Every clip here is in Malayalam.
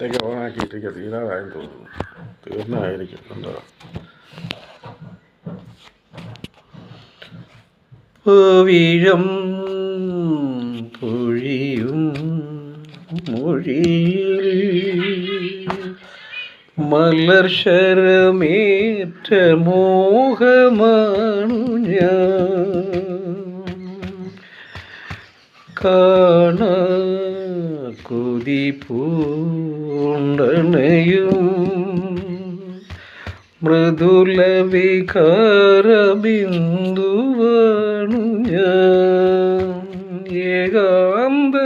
ഇതൊക്കെ ഓണാക്കിയിട്ടിരിക്കുക തീരാറായെന്ന് തോന്നുന്നു. തീർന്നായിരിക്കും എന്താ? പൂവിഴം പൊഴിയും മൊഴിയിൽ മലർ ശരമേറ്റ മോഹമാണു ഞാൻ. കാണ കൊതി പൂണ്ടണയും. മൃദുല വികാരബിന്ദുവണു ഞാൻ ഏകാന്തജാലകം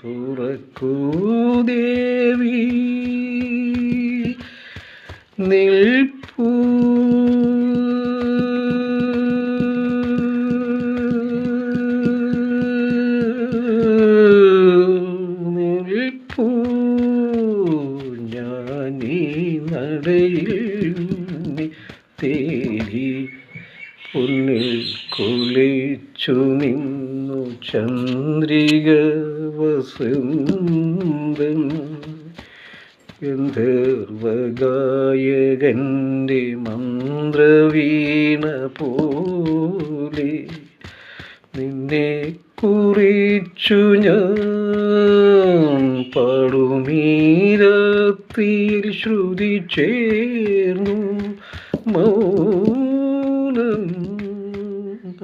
തുറക്കൂ ദേവി നിൽപ്പൂ നടയിൽ തേടി പൊന്നിൽ കുളിച്ചു നിന്നു ചന്ദ്രിക വസന്തം ഗന്ധർവഗായകന്റെ മന്ത്രവീണ പോലെ നിന്നെ കുറിച്ചു ഞാൻ പാടുമീരത്തിൽ ശ്രുതി ചേർന്നു മൗനം.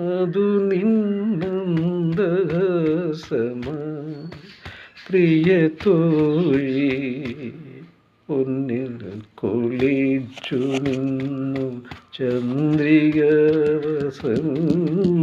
അതു നിന്നന്ദസമ പ്രിയ തോഴി ഒന്നിൽ കൊളിച്ചു നിന്നു ചന്ദ്രിക വസന്ത